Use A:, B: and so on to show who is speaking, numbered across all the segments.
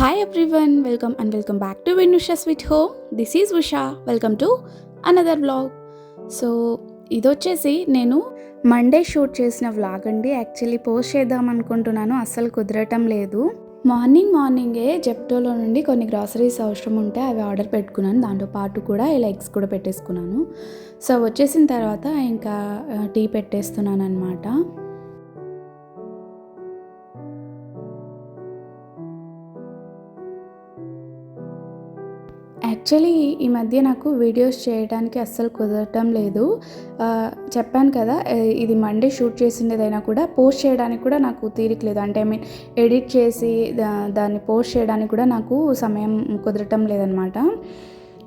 A: Hi everyone welcome and welcome back to Vinusha sweet home this is Usha welcome to another vlog so ఇది వచ్చేసి నేను Monday shoot చేసిన vlog అండి. Actually post చేద్దాం అనుకుంటున్నాను. అస్సలు కుదరటం లేదు. మార్నింగ్ మార్నింగే జెప్టోలో నుండి కొన్ని గ్రాసరీస్ అవసరం ఉంటే అవి ఆర్డర్ పెట్టుకున్నాను. దాంతో పాటు కూడా ఇలా ఎగ్స్ కూడా పెట్టేసుకున్నాను. సో వచ్చేసిన తర్వాత ఇంకా టీ పెట్టేస్తున్నాను అనమాట యాక్చువల్లీ ఈ మధ్య నాకు వీడియోస్ చేయడానికి అస్సలు కుదరటం లేదు. చెప్పాను కదా ఇది మండే షూట్ చేసిండేదైనా కూడా పోస్ట్ చేయడానికి కూడా నాకు తీరిక లేదు. అంటే ఐ మీన్ ఎడిట్ చేసి దా- దాన్ని పోస్ట్ చేయడానికి కూడా నాకు సమయం కుదరటం లేదనమాట.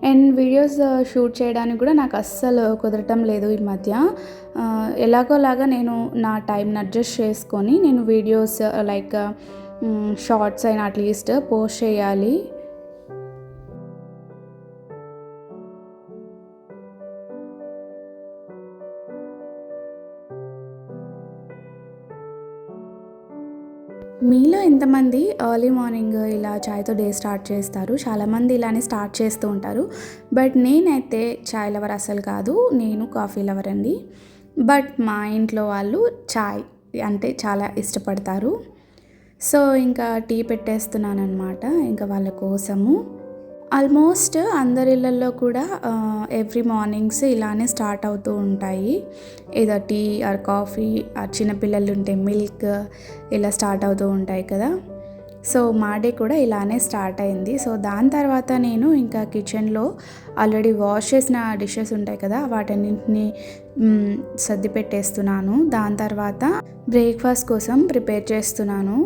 A: అండ్ వీడియోస్ షూట్ చేయడానికి కూడా నాకు అస్సలు కుదరటం లేదు ఈ మధ్య. ఎలాగోలాగా నేను నా టైంని అడ్జస్ట్ చేసుకొని నేను వీడియోస్ లైక్ షార్ట్స్ అయినా అట్లీస్ట్ పోస్ట్ చేయాలి. కొంతమంది ఎర్లీ మార్నింగ్ ఇలా చాయ్తో డే స్టార్ట్ చేస్తారు. చాలామంది ఇలానే స్టార్ట్ చేస్తూ ఉంటారు. బట్ నేనైతే చాయ్ లవర్ అసలు కాదు. నేను కాఫీ లవర్ అండి. బట్ మా ఇంట్లో వాళ్ళు చాయ్ అంటే చాలా ఇష్టపడతారు. సో ఇంకా టీ పెట్టేస్తున్నాను అనమాట ఇంకా వాళ్ళ కోసము. ఆల్మోస్ట్ అందరి ఇళ్ళల్లో కూడా ఎవ్రీ మార్నింగ్స్ ఇలానే స్టార్ట్ అవుతూ ఉంటాయి. ఏదో టీ ఆర్ కాఫీ ఆ చిన్నపిల్లలు ఉంటే మిల్క్ ఇలా స్టార్ట్ అవుతూ ఉంటాయి కదా. సో మా డే కూడా ఇలానే స్టార్ట్ అయింది. సో దాని తర్వాత నేను ఇంకా కిచెన్లో ఆల్రెడీ వాష్ చేసిన డిషెస్ ఉంటాయి కదా వాటన్నింటిని సర్ది పెట్టేస్తున్నాను. దాని తర్వాత బ్రేక్ఫాస్ట్ కోసం ప్రిపేర్ చేస్తున్నాను.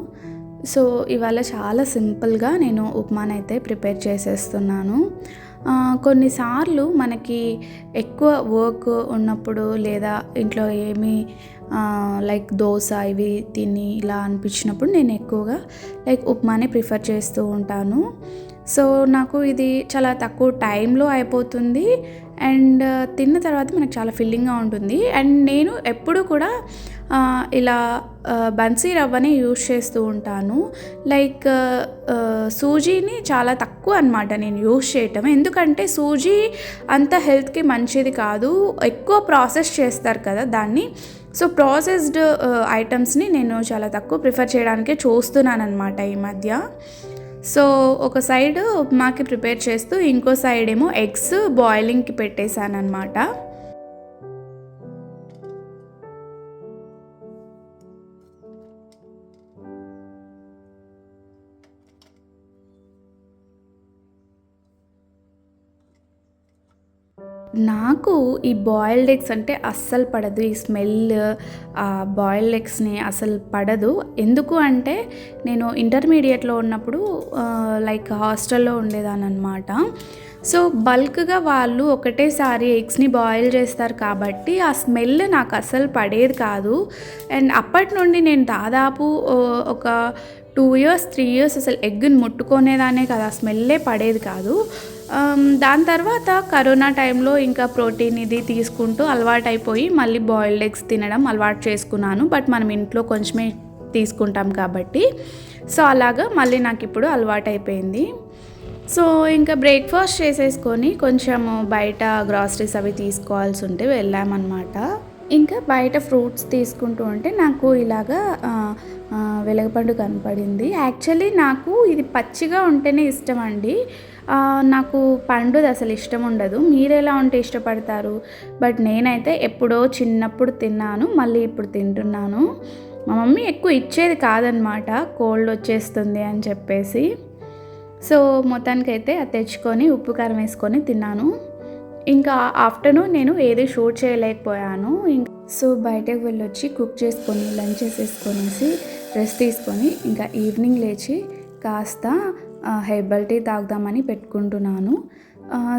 A: సో ఇవాళ చాలా సింపుల్గా నేను ఉప్మానైతే ప్రిపేర్ చేసేస్తున్నాను. కొన్నిసార్లు మనకి ఎక్కువ వర్క్ ఉన్నప్పుడు లేదా ఇంట్లో ఏమి లైక్ దోశ ఇవి తిని ఇలా అనిపించినప్పుడు నేను ఎక్కువగా లైక్ ఉప్మానే ప్రిఫర్ చేస్తూ ఉంటాను. సో నాకు ఇది చాలా తక్కువ టైంలో అయిపోతుంది. అండ్ తిన్న తర్వాత మనకు చాలా ఫిల్లింగ్గా ఉంటుంది. అండ్ నేను ఎప్పుడు కూడా ఇలా బన్సీ రవ్వని యూజ్ చేస్తూ ఉంటాను. లైక్ సూజీని చాలా తక్కువ అనమాట నేను యూజ్ చేయటం. ఎందుకంటే సూజీ అంత హెల్త్కి మంచిది కాదు. ఎక్కువ ప్రాసెస్ చేస్తారు కదా దాన్ని. సో ప్రాసెస్డ్ ఐటమ్స్ని నేను చాలా తక్కువ ప్రిఫర్ చేయడానికే చూస్తున్నాను అనమాట ఈ మధ్య. సో ఒక సైడ్ ఉప్మాకి ప్రిపేర్ చేస్తూ ఇంకో సైడ్ ఏమో ఎగ్స్ బాయిలింగ్కి పెట్టేశాను అనమాట నాకు ఈ బాయిల్డ్ ఎగ్స్ అంటే అస్సలు పడదు. ఈ స్మెల్ ఆ బాయిల్డ్ ఎగ్స్ని అసలు పడదు. ఎందుకు అంటే నేను ఇంటర్మీడియట్లో ఉన్నప్పుడు లైక్ హాస్టల్లో ఉండేదాన్ని అనమాట సో బల్క్గా వాళ్ళు ఒకటేసారి ఎగ్స్ని బాయిల్ చేస్తారు కాబట్టి ఆ స్మెల్ నాకు అసలు పడేది కాదు. అండ్ అప్పటి నుండి నేను దాదాపు ఒక టూ ఇయర్స్ త్రీ ఇయర్స్ అసలు ఎగ్ని ముట్టుకునేదానే కదా. ఆ స్మెల్లే పడేది కాదు. దాని తర్వాత కరోనా టైంలో ఇంకా ప్రోటీన్ ఇది తీసుకుంటూ అలవాటు అయిపోయి మళ్ళీ బాయిల్డ్ ఎగ్స్ తినడం అలవాటు చేసుకున్నాను. బట్ మనం ఇంట్లో కొంచెమే తీసుకుంటాం కాబట్టి. సో అలాగా మళ్ళీ నాకు ఇప్పుడు అలవాటు అయిపోయింది సో ఇంకా బ్రేక్ఫాస్ట్ చేసేసుకొని కొంచెము బయట గ్రాసరీస్ అవి తీసుకోవాల్సి ఉంటే వెళ్ళామన్నమాట. ఇంకా బయట ఫ్రూట్స్ తీసుకుంటూ ఉంటే నాకు ఇలాగా వెలగపండు కనపడింది. యాక్చువల్లీ నాకు ఇది పచ్చిగా ఉంటేనే ఇష్టం అండి నాకు పండుది అసలు ఇష్టం ఉండదు. మీరు ఎలా ఉంటే ఇష్టపడతారు? బట్ నేనైతే ఎప్పుడో చిన్నప్పుడు తిన్నాను మళ్ళీ ఇప్పుడు తింటున్నాను. మా మమ్మీ ఎక్కువ ఇచ్చేది కాదనమాట కోల్డ్ వచ్చేస్తుంది అని చెప్పేసి. సో మొత్తానికైతే అది తెచ్చుకొని ఉప్పు కారం వేసుకొని తిన్నాను. ఇంకా ఆఫ్టర్నూన్ నేను ఏది షూట్ చేయలేకపోయాను. సో బయటకు వెళ్ళొచ్చి కుక్ చేసుకొని లంచ్ చేసేసుకొనేసి రెస్ట్ తీసుకొని ఇంకా ఈవినింగ్ లేచి కాస్త హెర్బల్ టీ తాగుదామని పెట్టుకుంటున్నాను.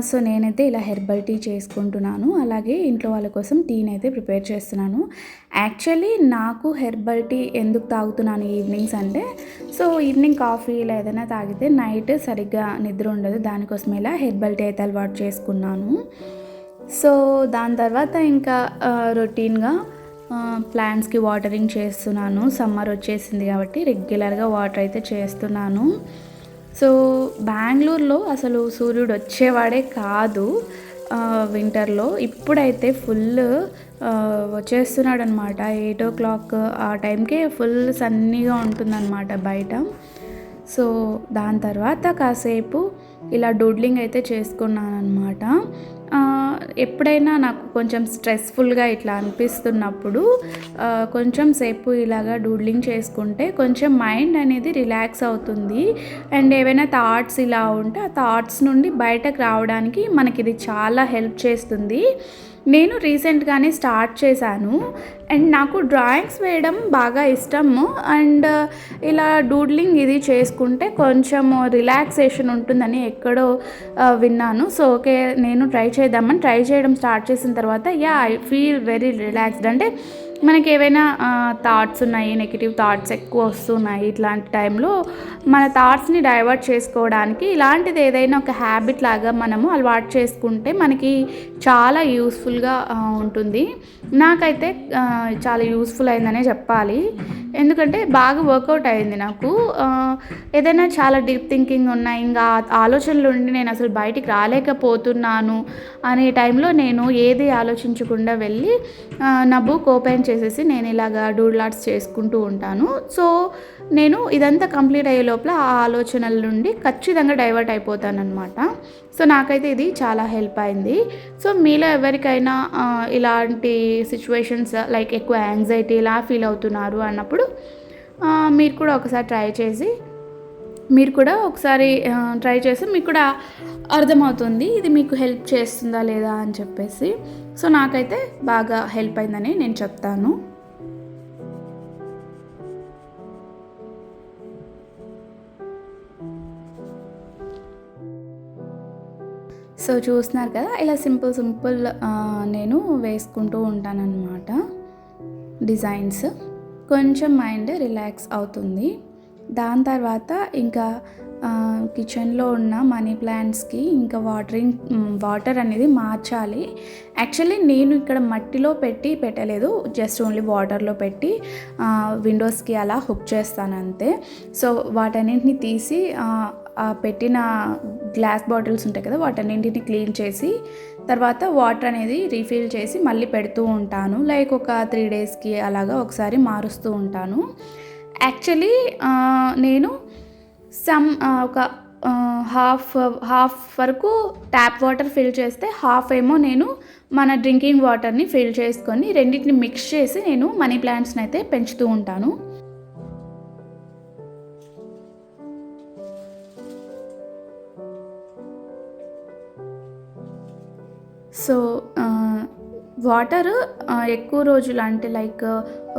A: సో నేనైతే ఇలా హెర్బల్ టీ చేసుకుంటున్నాను. అలాగే ఇంట్లో వాళ్ళ కోసం టీని అయితే ప్రిపేర్ చేస్తున్నాను. యాక్చువల్లీ నాకు హెర్బల్ టీ ఎందుకు తాగుతున్నాను ఈవినింగ్స్ అంటే సో ఈవినింగ్ కాఫీ ఇలా ఏదైనా తాగితే నైట్ సరిగ్గా నిద్ర ఉండదు. దానికోసం ఇలా హెర్బల్ టీ అయితే అలవాటు చేసుకున్నాను. సో దాని తర్వాత ఇంకా రొటీన్గా ప్లాంట్స్కి వాటరింగ్ చేస్తున్నాను. సమ్మర్ వచ్చేసింది కాబట్టి రెగ్యులర్గా వాటర్ అయితే చేస్తున్నాను. సో బెంగళూరులో అసలు సూర్యుడు వచ్చేవాడే కాదు వింటర్లో ఇప్పుడైతే ఫుల్ వచ్చేస్తున్నాడు అనమాట ఎయిట్ ఓ క్లాక్ ఆ టైంకే ఫుల్ సన్నీగా ఉంటుందన్నమాట బయట. సో దాని తర్వాత కాసేపు ఇలా డూడ్లింగ్ అయితే చేసుకున్నాను అనమాట ఎప్పుడైనా నాకు కొంచెం స్ట్రెస్ఫుల్గా ఇట్లా అనిపిస్తున్నప్పుడు కొంచెం సేపు ఇలాగా డూడ్లింగ్ చేసుకుంటే కొంచెం మైండ్ అనేది రిలాక్స్ అవుతుంది. అండ్ ఏవైనా థాట్స్ ఇలా ఉంటే ఆ థాట్స్ నుండి బయటకు రావడానికి మనకి ఇది చాలా హెల్ప్ చేస్తుంది. నేను రీసెంట్గానే స్టార్ట్ చేశాను. అండ్ నాకు డ్రాయింగ్స్ వేయడం బాగా ఇష్టము అండ్ ఇలా డూడ్లింగ్ ఇది చేసుకుంటే కొంచెం రిలాక్సేషన్ ఉంటుందని ఎక్కడో విన్నాను. సో ఓకే నేను ట్రై చేద్దామని ట్రై చేయడం స్టార్ట్ చేసిన తర్వాత yeah I feel very relaxed. అంటే మనకి ఏవైనా థాట్స్ ఉన్నాయి నెగిటివ్ థాట్స్ ఎక్కువ వస్తున్నాయి ఇట్లాంటి టైంలో మన థాట్స్ని డైవర్ట్ చేసుకోవడానికి ఇలాంటిది ఏదైనా ఒక హ్యాబిట్ లాగా మనము అలవాటు చేసుకుంటే మనకి చాలా యూస్ఫుల్గా ఉంటుంది. నాకైతే చాలా యూస్ఫుల్ అయిందనే చెప్పాలి. ఎందుకంటే బాగా వర్కౌట్ అయింది నాకు. ఏదైనా చాలా డీప్ థింకింగ్ ఉన్నాయి ఇంకా ఆలోచనలు ఉండి నేను అసలు బయటికి రాలేకపోతున్నాను అనే టైంలో నేను ఏది ఆలోచించకుండా వెళ్ళి నా బుక్ ఓపెన్ చేసేసి నేను ఇలాగా డూడ్లాట్స్ చేసుకుంటూ ఉంటాను. సో నేను ఇదంతా కంప్లీట్ అయ్యే లోపల ఆ ఆలోచనల నుండి ఖచ్చితంగా డైవర్ట్ అయిపోతానమాట సో నాకైతే ఇది చాలా హెల్ప్ అయింది. సో మీలో ఎవరికైనా ఇలాంటి సిచ్యువేషన్స్ లైక్ ఎక్కువ యాంగ్జైటీ ఇలా ఫీల్ అవుతున్నారు అన్నప్పుడు మీరు కూడా ఒకసారి ట్రై చేసి మీరు కూడా ఒకసారి ట్రై చేసి మీకు కూడా అర్థమవుతుంది. ఇది మీకు హెల్ప్ చేస్తుందా లేదా అని చెప్పేసి. సో నాకైతే బాగా హెల్ప్ అయిందని నేను చెప్తాను. సో చూస్తున్నారు కదా ఇలా సింపుల్ సింపుల్ నేను వేసుకుంటూ ఉంటానన్నమాట డిజైన్స్. కొంచెం మైండ్ రిలాక్స్ అవుతుంది. దాని తర్వాత ఇంకా కిచెన్లో ఉన్న మనీ ప్లాంట్స్కి ఇంకా వాటరింగ్ వాటర్ అనేది మార్చాలి. యాక్చువల్లీ నేను ఇక్కడ మట్టిలో పెట్టి పెట్టలేదు జస్ట్ ఓన్లీ వాటర్లో పెట్టి విండోస్కి అలా హుక్ చేస్తాను అంతే. సో వాటన్నింటిని తీసి ఆ పెట్టిన గ్లాస్ బాటిల్స్ ఉంటాయి కదా వాటన్నింటిని క్లీన్ చేసి తర్వాత వాటర్ అనేది రీఫిల్ చేసి మళ్ళీ పెడుతూ ఉంటాను. లైక్ ఒక త్రీ డేస్కి అలాగా ఒకసారి మారుస్తూ ఉంటాను. యాక్చువల్లీ నేను సమ్ ఒక హాఫ్ హాఫ్ వరకు ట్యాప్ వాటర్ ఫిల్ చేస్తే హాఫ్ ఏమో నేను మన డ్రింకింగ్ వాటర్ని ఫిల్ చేసుకొని రెండింటిని మిక్స్ చేసి నేను మనీ ప్లాంట్స్ని అయితే పెంచుతూ ఉంటాను. సో వాటర్ ఎక్కువ రోజులు అంటే లైక్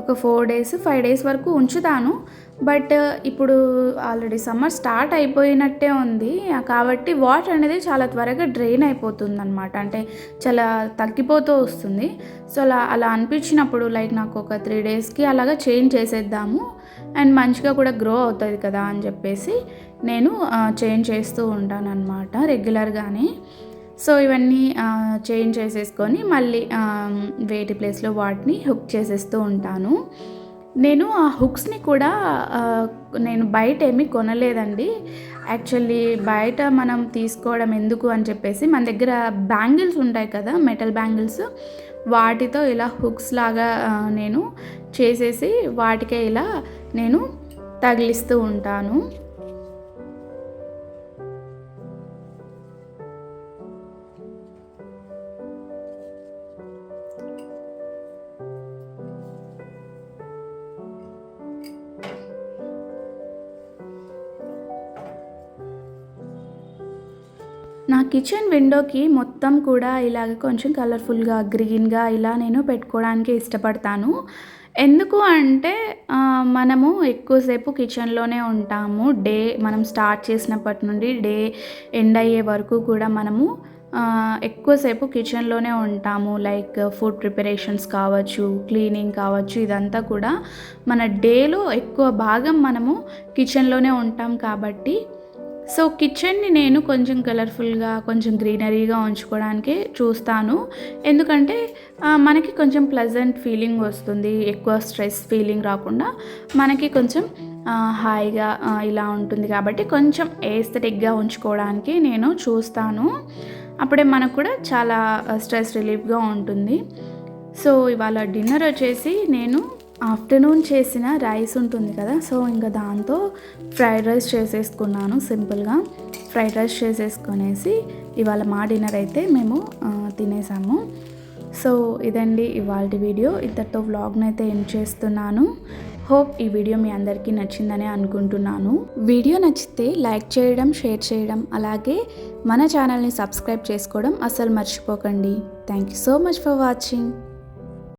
A: ఒక ఫోర్ డేస్ ఫైవ్ డేస్ వరకు ఉంచుతాను. బట్ ఇప్పుడు ఆల్రెడీ సమ్మర్ స్టార్ట్ అయిపోయినట్టే ఉంది. కాబట్టి వాటర్ అనేది చాలా త్వరగా డ్రైన్ అయిపోతుంది అనమాట అంటే చాలా తగ్గిపోతూ వస్తుంది. సో అలా అలా అనిపించినప్పుడు లైక్ నాకు ఒక త్రీ డేస్కి అలాగా చేంజ్ చేసేద్దాము. అండ్ మంచిగా కూడా గ్రో అవుతుంది కదా అని చెప్పేసి నేను చేంజ్ చేస్తూ ఉంటాను అనమాట రెగ్యులర్గానే. సో ఇవన్నీ చేంజ్ చేసేసుకొని మళ్ళీ వేటి ప్లేస్లో వాటిని హుక్ చేసేస్తూ ఉంటాను. నేను ఆ హుక్స్ని కూడా నేను బయట ఏమీ కొనలేదండి. యాక్చువల్లీ బయట మనం తీసుకోవడం ఎందుకు అని చెప్పేసి మన దగ్గర బ్యాంగిల్స్ ఉంటాయి కదా మెటల్ బ్యాంగిల్స్ వాటితో ఇలా హుక్స్ లాగా నేను చేసేసి వాటికే ఇలా నేను తగిలిస్తూ ఉంటాను. కిచెన్ విండోకి మొత్తం కూడా ఇలాగ కొంచెం కలర్ఫుల్గా గ్రీన్గా ఇలా నేను పెట్టుకోవడానికి ఇష్టపడతాను. ఎందుకు అంటే మనము ఎక్కువసేపు కిచెన్లోనే ఉంటాము. డే మనం స్టార్ట్ చేసినప్పటి నుండి డే ఎండ్ అయ్యే వరకు కూడా మనము ఎక్కువసేపు కిచెన్లోనే ఉంటాము. లైక్ ఫుడ్ ప్రిపరేషన్స్ కావచ్చు క్లీనింగ్ కావచ్చు ఇదంతా కూడా మన డేలో ఎక్కువ భాగం మనము కిచెన్లోనే ఉంటాం కాబట్టి సో కిచెన్ని నేను కొంచెం కలర్ఫుల్గా కొంచెం గ్రీనరీగా ఉంచుకోవడానికి చూస్తాను. ఎందుకంటే మనకి కొంచెం ప్లెజెంట్ ఫీలింగ్ వస్తుంది. ఎక్కువ స్ట్రెస్ ఫీలింగ్ రాకుండా మనకి కొంచెం హాయిగా ఇలా ఉంటుంది. కాబట్టి కొంచెం ఏస్థెటిక్గా ఉంచుకోవడానికి నేను చూస్తాను. అప్పుడే మనకు కూడా చాలా స్ట్రెస్ రిలీఫ్గా ఉంటుంది. సో ఇవాళ డిన్నర్ వచ్చేసి నేను ఆఫ్టర్నూన్ చేసిన రైస్ ఉంటుంది కదా సో ఇంకా దాంతో ఫ్రైడ్ రైస్ చేసేసుకున్నాను సింపుల్గా. ఫ్రైడ్ రైస్ చేసేసుకొనేసి ఇవాళ మా డిన్నర్ అయితే మేము తినేసాము. సో ఇదండి ఇవాళ వీడియో. ఇంతటితో వ్లాగ్ని అయితే ఎండ్ చేస్తున్నాను. హోప్ ఈ వీడియో మీ అందరికీ నచ్చిందని అనుకుంటున్నాను. వీడియో నచ్చితే లైక్ చేయడం షేర్ చేయడం అలాగే మన ఛానల్ని సబ్స్క్రైబ్ చేసుకోవడం అస్సలు మర్చిపోకండి. Thank you so much for watching.